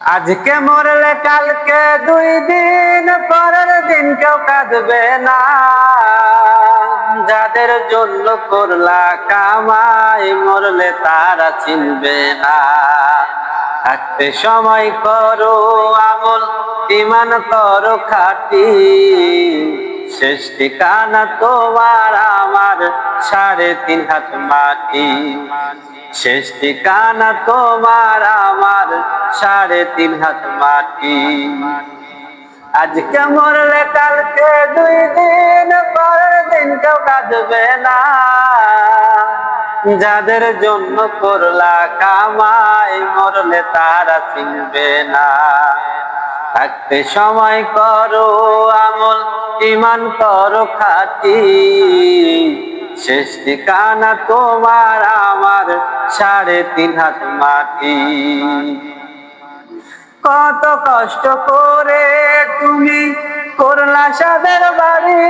আজকে মরলে কালকে দুই দিন, পরের দিন কেউ কাঁদবে না। যাদের জন্য করলা কামাই, মরলে তারা চিনবে না। থাকতে সময় করো আমল, ইমান করো খাটি। শেষ ঠিকানা তোমার আমার, সাড়ে তিন হাত মাটি। শেষ ঠিকানা তোমার আমার সাড়ে তিন হাত মাটি। আজকে মরলে কালকে দুই দিন, পরের দিন কেউ কাঁদবে না। যাদের জন্য করলা কামাই, মরলে তারা চিনবে না। থাকতে সময় করো, আমল ইমান করো খাটি। শেষ ঠিকানা তোমার, আমার সাড়ে তিন হাত মাটি। কত কষ্ট করে তুমি করলা সাদের বাড়ি।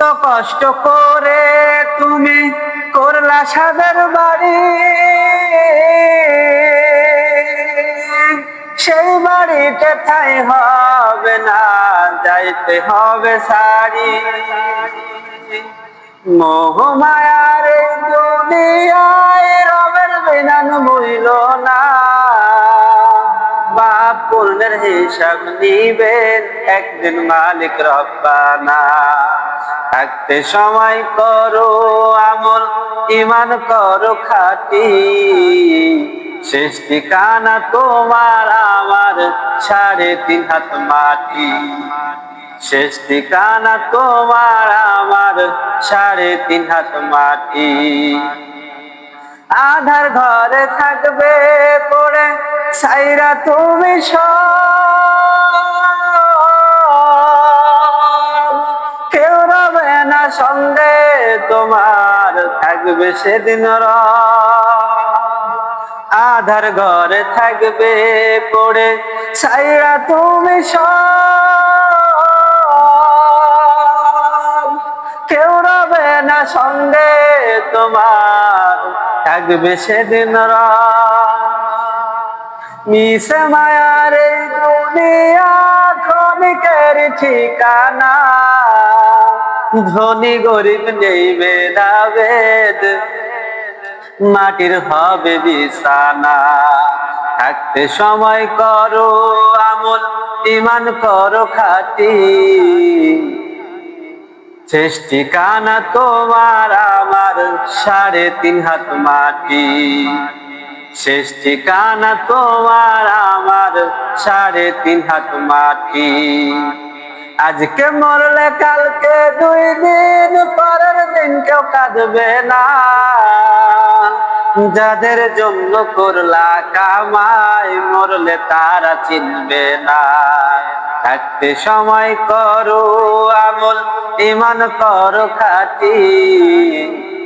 কত কষ্ট করে তুমি করলা সাদের বাড়ি। সেই বাড়িতে ঠাই হবে না, যাইতে হবে শাড়ি। মোহমায়ার এই পূর্ণের হিসাব নিবেন। একদিন মালিক রব্বানা, থাকতে সময় করো, আমল ইমান করো খাটি। শেষ ঠিকানা তোমার আমার সাড়ে তিন হাত মাটি। শেষ ঠিকানা তোমার আমার সাড়ে তিন হাত মাটি। আধার ঘরে থাকবে সাইরা তুমি। কেউ রবে না সঙ্গে, তোমার থাকবে সেদিন। আধার ঘরে থাকবে পড়ে সাইরা তুমি কেউ রবে না সঙ্গে, তোমার থাকবে সেদিন মিশে মায়ার দুনিয়া ঠিকানা? ধনী গরিব নেই ভেদাভেদ, মাটির হবে বিছানা। থাকতে সময় করো আমল ইমান করো খাটি। শেষ ঠিকানা তোমার, আমার সাড়ে তিন হাত মাটি। শেষ ঠিকানা তোমার আমার সাড়ে তিন হাত মাটি। আজকে মরলে কালকে দুই দিন, পরের দিন কেউ কাঁদবে না। যাদের জন্য করলা কামাই, মরলে তারা চিনবে না। থাকতে সময় করো, আমল ইমান করো খাটি।